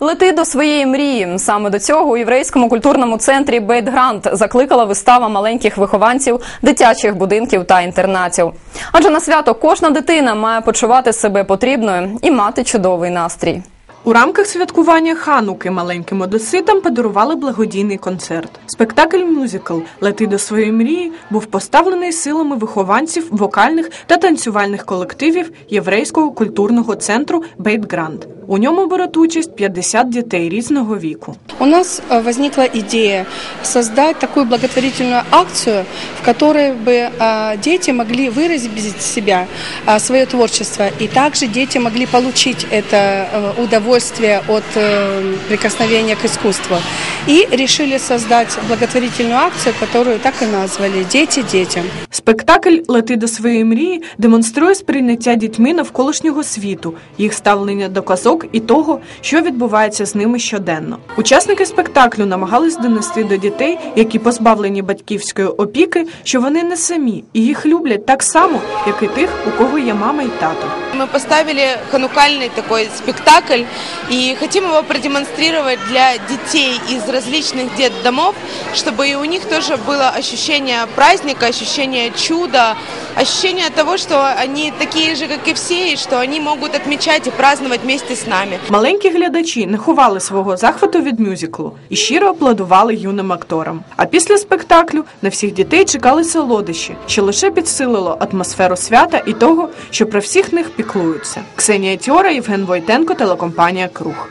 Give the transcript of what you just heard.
Лети до своєї мрії. Саме до цього у єврейському культурному центрі Бейт Грант закликала вистава маленьких вихованців дитячих будинків та інтернатів. Адже на свято кожна дитина має почувати себе потрібною і мати чудовий настрій. У рамках святкування Хануки маленьким одеситам подарували благодійний концерт. Спектакль мюзикл Лети до своєї мрії був поставлений силами вихованців вокальних та танцювальних колективів єврейського культурного центру Бейт Гранд. У ньому беруть участь 50 дітей різного віку. У нас э, возникла идея создать такую благотворительную акцию, в которой бы э, дети могли выразить себя, э, свое творчество, и также дети могли получить это э, удовольствие от э, прикосновения к искусству. И решили создать благотворительную акцию, которую так и назвали «Дети детям». Спектакль Лети до своєї мрії демонструє сприйняття дітьми навколишнього світу, їх ставлення до казок і того, що відбувається з ними щоденно. Учасники спектаклю намагались донести до дітей, які позбавлені батьківської опіки, що вони не самі і їх люблять так само, як і тих, у кого є мама і тато. Мы поставили ханукальный такой спектакль и хотим его продемонстрировать для детей из различных детдомов, чтобы и у них тоже было ощущение праздника, ощущение чуда, ощущение того, что они такие же, как и все, и что они могут отмечать и праздновать вместе с нами. Маленькі глядачі не ховали свого захвату від мюзиклу і щиро аплодували юним акторам. А після спектаклю на всіх дітей чекали солодощі, що лише підсилило атмосферу свята і того, що про всіх них піклуються. Ксенія Тьора, Євген Войтенко, телекомпанія Круг.